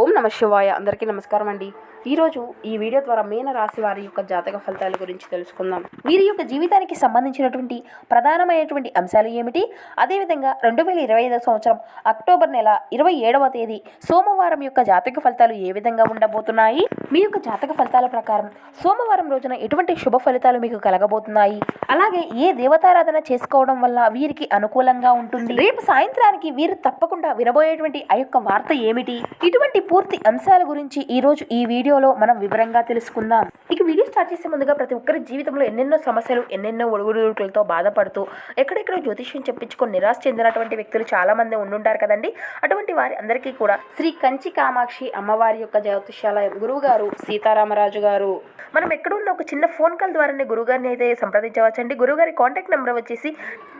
ఓం నమ శివాయ. అందరికీ నమస్కారం అండి ఈరోజు ఈ వీడియో ద్వారా మీన రాశి వారి యొక్క జాతక ఫలితాల గురించి తెలుసుకుందాం. వీరి యొక్క జీవితానికి సంబంధించినటువంటి ప్రధానమైనటువంటి అంశాలు ఏమిటి? అదేవిధంగా రెండు వేల ఇరవై ఐదవ సంవత్సరం అక్టోబర్ నెల ఇరవై ఏడవ తేదీ సోమవారం యొక్క జాతక ఫలితాలు ఏ విధంగా ఉండబోతున్నాయి? మీ యొక్క జాతక ఫలితాల ప్రకారం సోమవారం రోజున ఎటువంటి శుభ ఫలితాలు మీకు కలగబోతున్నాయి? అలాగే ఏ దేవతారాధన చేసుకోవడం వల్ల వీరికి అనుకూలంగా ఉంటుంది? రేపు సాయంత్రానికి వీరు తప్పకుండా వినబోయేటువంటి ఆ యొక్క వార్త ఏమిటి? ఇటువంటి పూర్తి అంశాల గురించి ఈరోజు ఈ వీడియో వీడియోలో మనం వివరంగా తెలుసుకుందాం. ఇక వీడియో స్టార్ట్ చేసే ముందుగా ప్రతి ఒక్కరి జీవితంలో ఎన్నెన్నో సమస్యలు ఎన్నెన్నో ఒడుగుడుకులతో బాధపడుతూ ఎక్కడెక్కడో జ్యోతిష్యం చెప్పించుకొని నిరాశ చెందినటువంటి వ్యక్తులు చాలా మంది ఉండుంటారు కదండి. అటువంటి వారి అందరికీ కూడా శ్రీ కంచి కామాక్షి అమ్మవారి యొక్క జ్యోతిష్యాలయం గురువు గారు సీతారామరాజు గారు. మనం ఎక్కడున్న ఒక చిన్న ఫోన్ కాల్ ద్వారానే గురుగారిని అయితే సంప్రదించవచ్చండి. గురుగారి కాంటాక్ట్ నెంబర్ వచ్చేసి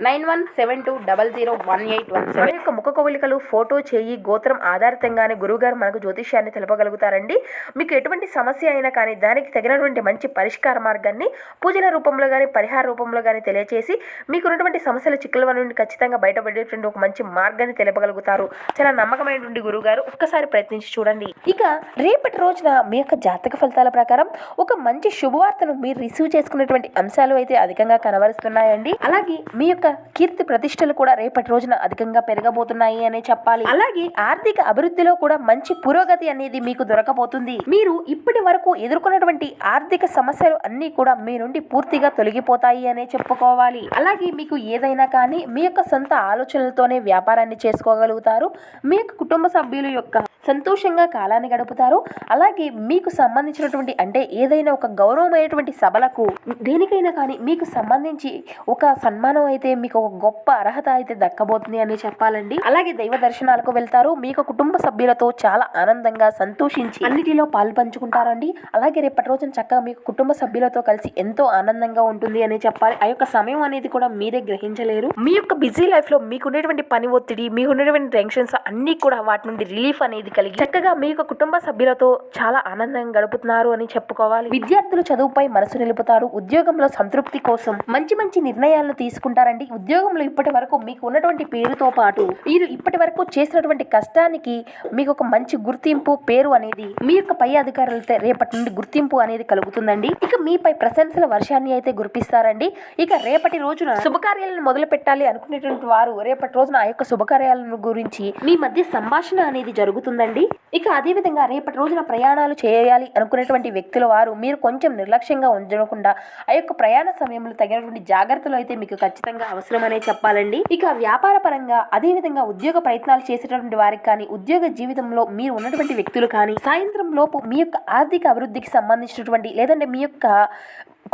nine one seven two double zero one eight one seven. యొక్క ముఖ కవలికలు ఫోటో చేయి గోత్రం ఆధారితంగానే గురువుగారు మనకు జ్యోతిష్యాన్ని తెలుపగలుగుతారండి. మీకు ఎటువంటి సమస్య అయినా కానీ దానికి తగినటువంటి మంచి పరిష్కార మార్గాన్ని పూజల రూపంలో కానీ పరిహార రూపంలో కానీ తెలియచేసి మీకున్నటువంటి సమస్యల చిక్కుల నుండి ఖచ్చితంగా బయటపడేటువంటి ఒక మంచి మార్గాన్ని తెలపగలుగుతారు. చాలా నమ్మకమైనటువంటి గురువుగారు ఒక్కసారి ప్రయత్నించి చూడండి. ఇక రేపటి రోజున మీ యొక్క జాతక ఫలితాల ప్రకారం ఒక మంచి శుభవార్తను మీరు రిసీవ్ చేసుకునేటువంటి అంశాలు అయితే అధికంగా కనబరుస్తున్నాయండి. అలాగే మీ యొక్క కీర్తి ప్రతిష్టలు కూడా రేపటి రోజున అధికంగా పెరగబోతున్నాయి అనే చెప్పాలి. అలాగే ఆర్థిక అభివృద్ధిలో కూడా మంచి పురోగతి అనేది మీకు దొరకబోతుంది. మీరు ఇప్పటి వరకు ఎదుర్కొన్నటువంటి ఆర్థిక సమస్యలు అన్నీ కూడా మీ నుండి పూర్తిగా తొలగిపోతాయి అనే చెప్పుకోవాలి. అలాగే మీకు ఏదైనా కానీ మీ యొక్క సొంత ఆలోచనలతోనే వ్యాపారాన్ని చేసుకోగలుగుతారు. మీ యొక్క కుటుంబ సభ్యుల యొక్క సంతోషంగా కాలాన్ని గడుపుతారు. అలాగే మీకు సంబంధించినటువంటి అంటే ఏదైనా ఒక గౌరవమైనటువంటి సభలకు దేనికైనా కానీ మీకు సంబంధించి ఒక సన్మానం అయితే మీకు ఒక గొప్ప అర్హత అయితే దక్కబోతుంది అని చెప్పాలండి. అలాగే దైవ దర్శనాలకు వెళ్తారు. మీ యొక్క కుటుంబ సభ్యులతో చాలా ఆనందంగా సంతోషించి అన్నిటిలో పాలు పంచుకుంటారండి. అలాగే రేపటి రోజున చక్కగా మీకు కుటుంబ సభ్యులతో కలిసి ఎంతో ఆనందంగా ఉంటుంది అని చెప్పాలి. ఆ యొక్క సమయం అనేది కూడా మీరే గ్రహించలేరు. మీ యొక్క బిజీ లైఫ్లో మీకు ఉండేటువంటి పని ఒత్తిడి మీకు ఉన్నటువంటి టెన్షన్స్ అన్ని కూడా వాటి నుండి రిలీఫ్ అనేది కలిగి చక్కగా మీ యొక్క కుటుంబ సభ్యులతో చాలా ఆనందంగా గడుపుతున్నారు అని చెప్పుకోవాలి. విద్యార్థులు చదువుపై మనసు నిలుపుతారు. ఉద్యోగంలో సంతృప్తి కోసం మంచి మంచి నిర్ణయాలను తీసుకుంటారండి. ఉద్యోగంలో ఇప్పటి వరకు మీకు ఉన్నటువంటి పేరుతో పాటు మీరు ఇప్పటి వరకు చేసినటువంటి కష్టానికి మీకు ఒక మంచి గుర్తింపు పేరు అనేది మీ యొక్క పై అధికారులతో రేపటి నుండి గుర్తింపు అనేది కలుగుతుందండి. ఇక మీపై ప్రశంసల వర్షాన్ని అయితే గురిపిస్తారండి ఇక రేపటి రోజున శుభకార్యాలను మొదలు పెట్టాలి అనుకునేటువంటి వారు రేపటి రోజున ఆ యొక్క శుభకార్యాలను గురించి మీ మధ్య సంభాషణ అనేది జరుగుతుందండి. ఇక అదే విధంగా రేపటి రోజున ప్రయాణాలు చేయాలి అనుకునేటువంటి వ్యక్తుల వారు మీరు కొంచెం నిర్లక్ష్యంగా ఉంచకుండా ఆ యొక్క ప్రయాణ సమయంలో తగినటువంటి జాగ్రత్తలు అయితే మీకు ఖచ్చితంగా అవసరమనే చెప్పాలండి. ఇక వ్యాపార పరంగా అదే విధంగా ఉద్యోగ ప్రయత్నాలు చేసేటటువంటి వారికి కానీ ఉద్యోగ జీవితంలో మీరు ఉన్నటువంటి వ్యక్తులు కానీ సాయంత్రం లోపు మీ యొక్క ఆర్థిక అభివృద్ధికి సంబంధించినటువంటి లేదంటే మీ యొక్క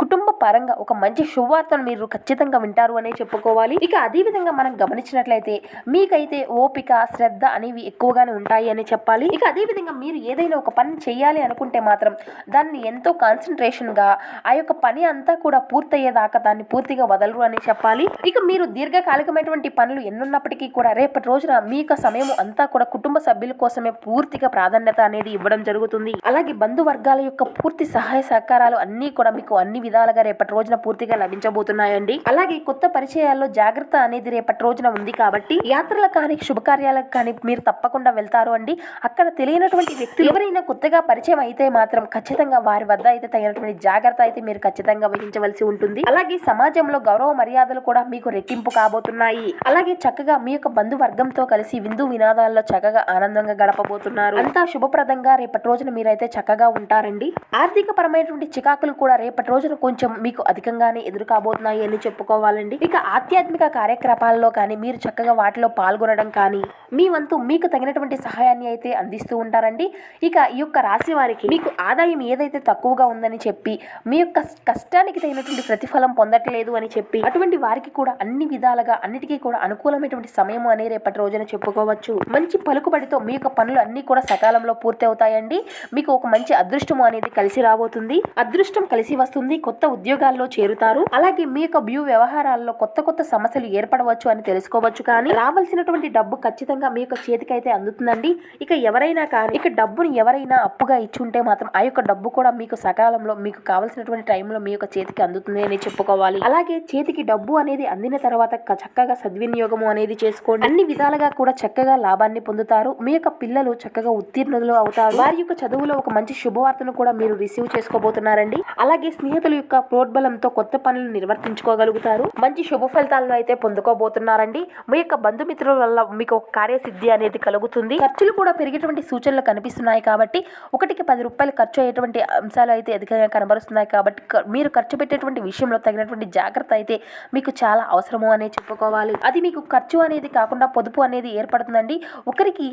కుటుంబ పరంగా ఒక మంచి శుభవార్తను మీరు ఖచ్చితంగా వింటారు అనే చెప్పుకోవాలి. ఇక అదే విధంగా మనం గమనించినట్లయితే మీకైతే ఓపిక శ్రద్ధ అనేవి ఎక్కువగానే ఉంటాయి అని చెప్పాలి. ఇక అదే విధంగా మీరు ఏదైనా ఒక పని చేయాలి అనుకుంటే మాత్రం దాన్ని ఎంతో కాన్సన్ట్రేషన్గా ఆ యొక్క పని అంతా కూడా పూర్తయ్యేదాకా దాన్ని పూర్తిగా వదలరు అని చెప్పాలి. ఇక మీరు దీర్ఘకాలికమైనటువంటి పనులు ఎన్నున్నప్పటికీ కూడా రేపటి రోజున మీ యొక్క సమయం అంతా కూడా కుటుంబ సభ్యుల కోసమే పూర్తిగా ప్రాధాన్యత అనేది ఇవ్వడం జరుగుతుంది. అలాగే బంధువర్గాల యొక్క పూర్తి సహాయ సహకారాలు అన్నీ కూడా మీకు అన్ని విధాలుగా రేపటి రోజున పూర్తిగా లభించబోతున్నాయండి. అలాగే కొత్త పరిచయాల్లో జాగ్రత్త అనేది రేపటి రోజున ఉంది కాబట్టి యాత్రలకు కానీ శుభకార్యాలకు కానీ మీరు తప్పకుండా వెళ్తారు అండి. అక్కడ తెలియనటువంటి వ్యక్తులు ఎవరైనా కొత్తగా పరిచయం అయితే మాత్రం ఖచ్చితంగా వారి వద్ద అయితే తగినటువంటి జాగ్రత్త అయితే మీరు ఖచ్చితంగా వహించవలసి ఉంటుంది. అలాగే సమాజంలో గౌరవ మర్యాదలు కూడా మీకు రెట్టింపు కాబోతున్నాయి. అలాగే చక్కగా మీ యొక్క బంధువర్గంతో కలిసి విందు వినాదాల్లో చక్కగా ఆనందంగా గడపబోతున్నారు. అంతా శుభప్రదంగా రేపటి రోజున మీరైతే చక్కగా ఉంటారండి. ఆర్థిక పరమైనటువంటి చికాకులు కూడా రేపటి రోజున కొంచెం మీకు అధికంగానే ఎదురు కాబోతున్నాయి అని చెప్పుకోవాలండి. ఇక ఆధ్యాత్మిక కార్యక్రమాల్లో కానీ మీరు చక్కగా వాటిలో పాల్గొనడం కానీ మీ వంతు మీకు తగినటువంటి సహాయాన్ని అయితే అందిస్తూ ఉంటారండి. ఇక ఈ యొక్క రాశి వారికి మీకు ఆదాయం ఏదైతే తక్కువగా ఉందని చెప్పి మీ యొక్క కష్టానికి తగినటువంటి ప్రతిఫలం పొందట్లేదు అని చెప్పి అటువంటి వారికి కూడా అన్ని విధాలుగా అన్నిటికీ కూడా అనుకూలమైనటువంటి సమయం అనే రేపటి రోజున చెప్పుకోవచ్చు. మంచి పలుకుబడితో మీ యొక్క పనులు అన్ని కూడా సకాలంలో పూర్తి అవుతాయండి మీకు ఒక మంచి అదృష్టం అనేది కలిసి రాబోతుంది. అదృష్టం కలిసి వస్తుంది. కొత్త ఉద్యోగాల్లో చేరుతారు. అలాగే మీ యొక్క వ్యూ వ్యవహారాల్లో కొత్త కొత్త సమస్యలు ఏర్పడవచ్చు అని తెలుసుకోవచ్చు కానీ రావాల్సినటువంటి డబ్బు ఖచ్చితంగా మీ యొక్క చేతికైతే అందుతుందండి. ఇక ఎవరైనా కానీ ఇక డబ్బును ఎవరైనా అప్పుగా ఇచ్చుంటే మాత్రం ఆ యొక్క డబ్బు కూడా మీకు సకాలంలో మీకు కావాల్సినటువంటి టైంలో మీ యొక్క చేతికి అందుతుంది అని చెప్పుకోవాలి. అలాగే చేతికి డబ్బు అనేది అందిన తర్వాత చక్కగా సద్వినియోగము అనేది చేసుకోండి. అన్ని విధాలుగా కూడా చక్కగా లాభాన్ని పొందుతారు. మీ యొక్క పిల్లలు చక్కగా ఉత్తీర్ణులు అవుతారు. వారి యొక్క చదువులో ఒక మంచి శుభవార్తను కూడా మీరు రిసీవ్ చేసుకోబోతున్నారండి. అలాగే స్నేహితులు యొక్క ప్రోద్బలంతో కొత్త పనులు నిర్వర్తించుకోగలుగుతారు. మంచి శుభ ఫలితాలను అయితే పొందుకోబోతున్నారండి. మీ యొక్క బంధుమిత్రుల వల్ల మీకు ఒక కార్యసిద్ధి అనేది కలుగుతుంది. ఖర్చులు కూడా పెరిగేటువంటి సూచనలు కనిపిస్తున్నాయి కాబట్టి ఒకటికి పది రూపాయలు ఖర్చు అయ్యేటువంటి అంశాలు అయితే అధికంగా కనబరుస్తున్నాయి కాబట్టి మీరు ఖర్చు పెట్టేటువంటి విషయంలో తగినటువంటి జాగ్రత్త అయితే మీకు చాలా అవసరము అనే చెప్పుకోవాలి. అది మీకు ఖర్చు అనేది కాకుండా పొదుపు అనేది ఏర్పడుతుందండి. ఒకరికి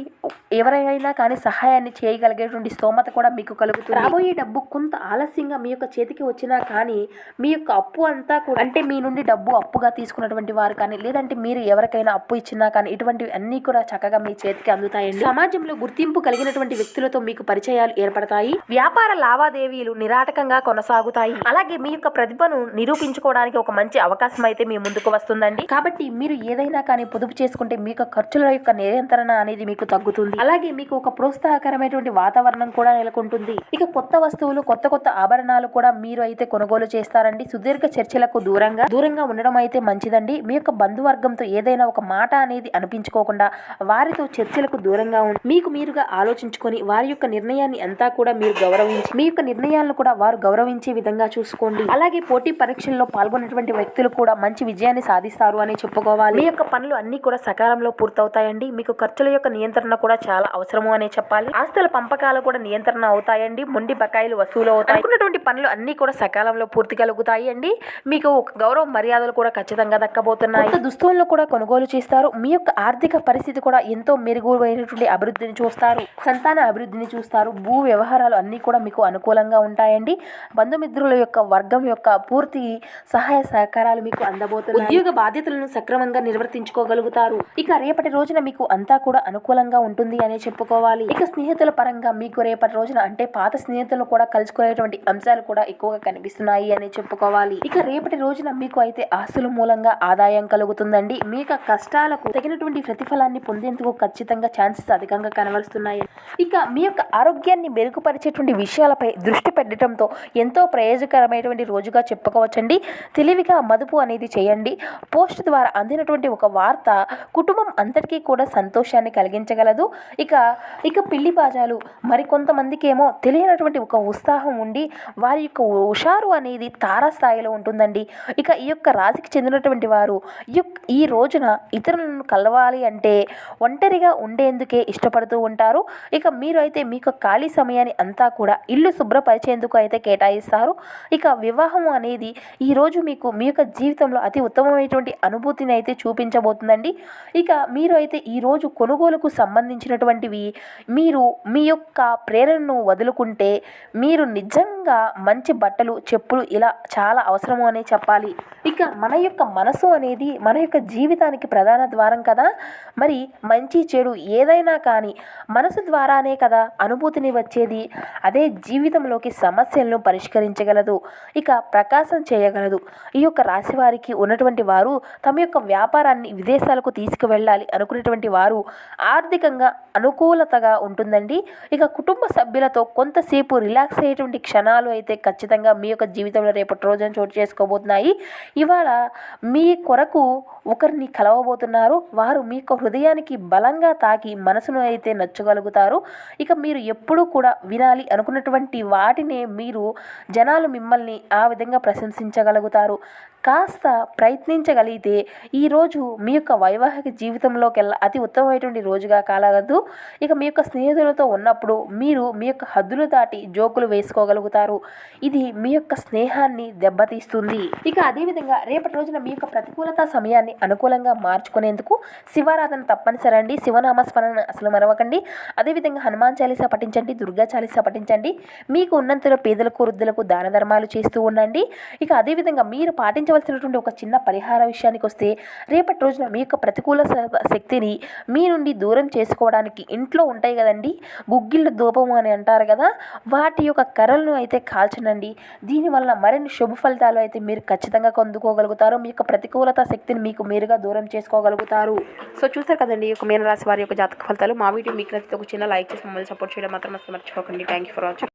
ఎవరైనా కానీ సహాయాన్ని చేయగలిగేటువంటి స్తోమత కూడా మీకు కలుగుతుంది. రాబోయే డబ్బు కొంత ఆలస్యంగా మీ యొక్క చేతికి వచ్చినా కానీ మీ యొక్క అప్పు అంతా కూడా అంటే మీ నుండి డబ్బు అప్పుగా తీసుకున్నటువంటి వారు కానీ లేదంటే మీరు ఎవరికైనా అప్పు ఇచ్చినా కానీ ఇటువంటివి అన్నీ కూడా చక్కగా మీ చేతికి అందుతాయండి. సమాజంలో గుర్తింపు కలిగినటువంటి వ్యక్తులతో మీకు పరిచయాలు ఏర్పడతాయి. వ్యాపార లావాదేవీలు నిరాటకంగా కొనసాగుతాయి. అలాగే మీ యొక్క ప్రతిభను నిరూపించుకోవడానికి ఒక మంచి అవకాశం అయితే మీ ముందుకు వస్తుందండి. కాబట్టి మీరు ఏదైనా కానీ పొదుపు చేసుకుంటే మీ యొక్క ఖర్చుల యొక్క నియంత్రణ అనేది మీకు తగ్గుతుంది. అలాగే మీకు ఒక ప్రోత్సాహకరమైనటువంటి వాతావరణం కూడా నెలకొంటుంది. ఇక కొత్త వస్తువులు కొత్త కొత్త ఆభరణాలు కూడా మీరు అయితే కొనుగోలు చేస్తారండి. సుదీర్ఘ చర్చలకు దూరంగా దూరంగా ఉండడం అయితే మంచిదండి. మీ యొక్క బంధువర్గంతో ఏదైనా ఒక మాట అనేది అనిపించుకోకుండా వారితో చర్చలకు దూరంగా ఉండి మీకు మీరుగా ఆలోచించుకొని వారి యొక్క నిర్ణయాన్ని అంతా కూడా మీరు గౌరవించి మీ యొక్క నిర్ణయాలను కూడా వారు గౌరవించే విధంగా చూసుకోండి. అలాగే పోటీ పరీక్షల్లో పాల్గొన్నటువంటి వ్యక్తులు కూడా మంచి విజయాన్ని సాధిస్తారు అని చెప్పుకోవాలి. మీ యొక్క పనులు అన్ని కూడా సకాలంలో పూర్తవుతాయండి. మీకు ఖర్చుల యొక్క నియంత్రణ కూడా చాలా అవసరము అనే చెప్పాలి. ఆస్తుల పంపకాలు కూడా నియంత్రణ అవుతాయండి. మొండి బకాయిలు వసూలు అవుతాయి. అనుకున్నటువంటి పనులు అన్ని కూడా సకాలంలో పూర్తి కలుగుతాయి అండి. మీకు గౌరవ మర్యాదలు కూడా ఖచ్చితంగా దక్కబోతున్నాయి. దుస్తువులను కూడా కొనుగోలు చేస్తారు. మీ యొక్క ఆర్థిక పరిస్థితి కూడా ఎంతో మెరుగువైనటువంటి అభివృద్ధిని చూస్తారు. సంతాన అభివృద్ధిని చూస్తారు. భూ వ్యవహారాలు అన్ని కూడా మీకు అనుకూలంగా ఉంటాయండి. బంధుమిత్రుల యొక్క వర్గం యొక్క పూర్తి సహాయ సహకారాలు మీకు అందబోతున్నాయి. ఉద్యోగ బాధ్యతలను సక్రమంగా నిర్వర్తించుకోగలుగుతారు. ఇక రేపటి రోజున మీకు అంతా కూడా అనుకూలంగా ఉంటుంది అనే చెప్పుకోవాలి. ఇక స్నేహితుల పరంగా మీకు రేపటి రోజున అంటే పాత స్నేహితులను కూడా కలుసుకునేటువంటి అంశాలు కూడా ఎక్కువగా కనిపిస్తున్నాయి అని చెప్పుకోవాలి. ఇక రేపటి రోజున మీకు అయితే ఆస్తుల మూలంగా ఆదాయం కలుగుతుందండి. మీ యొక్క కష్టాలకు తగినటువంటి ప్రతిఫలాన్ని పొందేందుకు ఖచ్చితంగా ఛాన్సెస్ అధికంగా కనబరుస్తున్నాయి. ఇక మీ యొక్క ఆరోగ్యాన్ని మెరుగుపరిచేటువంటి విషయాలపై దృష్టి పెట్టడంతో ఎంతో ప్రయోజకరమైనటువంటి రోజుగా చెప్పుకోవచ్చండి. తెలివిగా మదుపు అనేది చేయండి. పోస్ట్ ద్వారా అందినటువంటి ఒక వార్త కుటుంబం అంతటికీ కూడా సంతోషాన్ని కలిగించగలదు. ఇక ఇక పిల్లి బాజాలు మరికొంతమందికి ఏమో తెలియనటువంటి ఒక ఉత్సాహం ఉండి వారి యొక్క హుషారు అనేది తారాస్థాయిలో ఉంటుందండి. ఇక ఈ యొక్క రాశికి చెందినటువంటి వారు ఈ యొక్క ఈ రోజున ఇతరులను కలవాలి అంటే ఒంటరిగా ఉండేందుకే ఇష్టపడుతూ ఉంటారు. ఇక మీరు అయితే మీకు ఖాళీ సమయాన్ని అంతా కూడా ఇల్లు శుభ్రపరిచేందుకు అయితే కేటాయిస్తారు. ఇక వివాహం అనేది ఈరోజు మీకు మీ యొక్క జీవితంలో అతి ఉత్తమమైనటువంటి అనుభూతిని అయితే చూపించబోతుందండి. ఇక మీరు అయితే ఈరోజు కొనుగోలుకు సంబంధించినటువంటివి మీరు మీ యొక్క ప్రేరణను వదులుకుంటే మీరు నిజంగా మంచి బట్టలు చెప్పులు ఇలా చాలా అవసరము అనే చెప్పాలి. ఇక మన యొక్క మనసు అనేది మన యొక్క జీవితానికి ప్రధాన ద్వారం కదా? మరి మంచి చెడు ఏదైనా కానీ మనసు ద్వారానే కదా అనుభూతిని వచ్చేది? అదే జీవితంలోకి సమస్యలను పరిష్కరించగలదు. ఇక ప్రకాశం చేయగలదు. ఈ యొక్క రాశి వారికి ఉన్నటువంటి వారు తమ యొక్క వ్యాపారాన్ని విదేశాలకు తీసుకువెళ్ళాలి అనుకునేటువంటి వారు ఆర్థికంగా అనుకూలతగా ఉంటుందండి. ఇక కుటుంబ సభ్యులతో కొంతసేపు రిలాక్స్ అయ్యేటువంటి క్షణాలు అయితే ఖచ్చితంగా మీ యొక్క జీవితంలో రేపటి రోజున చోటు చేసుకోబోతున్నాయి. ఇవాళ మీ కొరకు ఒకరిని కలవబోతున్నారు. వారు మీ యొక్క హృదయానికి బలంగా తాకి మనసును అయితే నచ్చగలుగుతారు. ఇక మీరు ఎప్పుడూ కూడా వినాలి అనుకున్నటువంటి వాటినే మీరు జనాలు మిమ్మల్ని ఆ విధంగా ప్రశంసించగలుగుతారు. కాస్త ప్రయత్నించగలిగితే ఈరోజు మీ యొక్క వైవాహిక జీవితంలోకెల్లా అతి ఉత్తమమైనటువంటి రోజుగా కాలగదు ఇక మీ యొక్క స్నేహితులతో ఉన్నప్పుడు మీరు మీ యొక్క హద్దులు దాటి జోకులు వేసుకోగలుగుతారు. ఇది మీ యొక్క స్నేహాన్ని దెబ్బతీస్తుంది. ఇక అదేవిధంగా రేపటి రోజున మీ యొక్క ప్రతికూలత సమయాన్ని అనుకూలంగా మార్చుకునేందుకు శివారాధన తప్పనిసరి అండి. శివనామస్మరణ అసలు మరవకండి. అదేవిధంగా హనుమాన్ చాలీసా పఠించండి దుర్గా చాలీసా పఠించండి. మీకు ఉన్నంతలో పేదలకు వృద్ధులకు దాన ధర్మాలు చేస్తూ ఉండండి. ఇక అదేవిధంగా మీరు పాటించ పాటించవలసినటువంటి ఒక చిన్న పరిహార విషయానికి వస్తే రేపటి రోజున మీ యొక్క ప్రతికూల శక్తిని మీ నుండి దూరం చేసుకోవడానికి ఇంట్లో ఉంటాయి కదండి. గుగ్గిళ్ళు ధూపము అని అంటారు కదా. వాటి యొక్క కర్రలను అయితే కాల్చనండి దీనివల్ల మరిన్ని శుభ ఫలితాలు అయితే మీరు ఖచ్చితంగా పొందుకోగలుగుతారు మీ యొక్క ప్రతికూలత శక్తిని మీకు మీరుగా దూరం చేసుకోగలుగుతారు. సో చూసారు కదండి ఈ యొక్క మీనరాశి వారి యొక్క జాతక ఫలితాలు. మా వీడియో మీకు నచ్చితే ఒక చిన్న లైక్ చేసి మమ్మల్ని సపోర్ట్ చేయడం మాత్రం అసలు మర్చిపోకండి. Thank you for watching